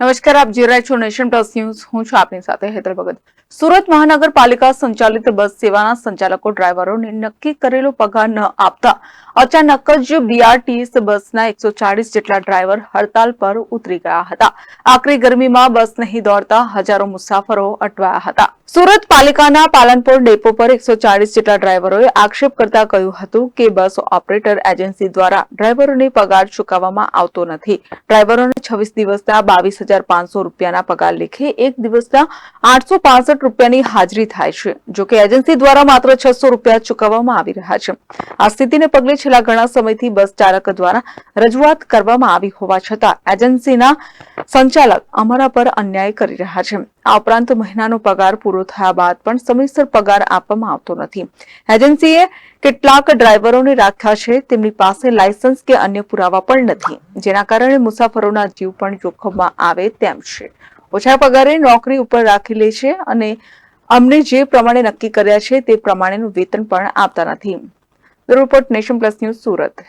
નમસ્કાર, આપ જોઈ રહ્યા છો નેશન પ્લસ ન્યૂઝ. હું છું આપની સાથે હેતલ ભગત. સુરત મહાનગરપાલિકા સંચાલિત બસ સેવાના સંચાલકો, ડ્રાઈવરોને નક્કી કરેલો પગાર ન આપતા અચાનક જ બીઆરટીએસ બસના એકસો જેટલા ડ્રાઈવર હડતાલ પર ઉતરી ગયા હતા. આકરી ગરમીમાં બસ નહીં દોડતા હજારો મુસાફરો અટવાયા હતા. સુરત પાલિકાના પાલનપુર ડેપો પર એકસો જેટલા ડ્રાઈવરોએ આક્ષેપ કરતા કહ્યું હતું કે બસ ઓપરેટર એજન્સી દ્વારા ડ્રાઈવરોને પગાર ચૂકવવામાં આવતો નથી. ડ્રાઈવરોને છવ્વીસ દિવસના બાવીસ હજાર પાંચસો રૂપિયાના પગાર લેખે એક દિવસના આઠસો પાસઠ રૂપિયાની હાજરી થાય છે જોકે એજન્સી દ્વારા માત્ર છસો રૂપિયા ચૂકવવામાં આવી રહ્યા છે. આ સ્થિતિને પગલે છેલ્લા ઘણા સમયથી બસ ચાલક દ્વારા રજૂઆત કરવામાં આવી હોવા છતાં એજન્સીના સંચાલક અમારા પર અન્યાય કરી રહ્યા છે. આ ઉપરાંત મહિનાનો પગાર પૂરો થયા બાદ પણ સમયસર પગાર આપવામાં આવતો નથી. એજન્સીએ કેટલાક ડ્રાઈવરોને રાખ્યા છે, તેમની પાસે લાયસન્સ કે અન્ય પુરાવા પણ નથી. જેના કારણે મુસાફરોના જીવ પણ જોખમમાં આવે તેમ છે. ઓછા પગારે નોકરી ઉપર રાખી લે છે અને અમને જે પ્રમાણે નક્કી કર્યા છે તે પ્રમાણેનું વેતન પણ આપતા નથી. Report Nation plus news Surat.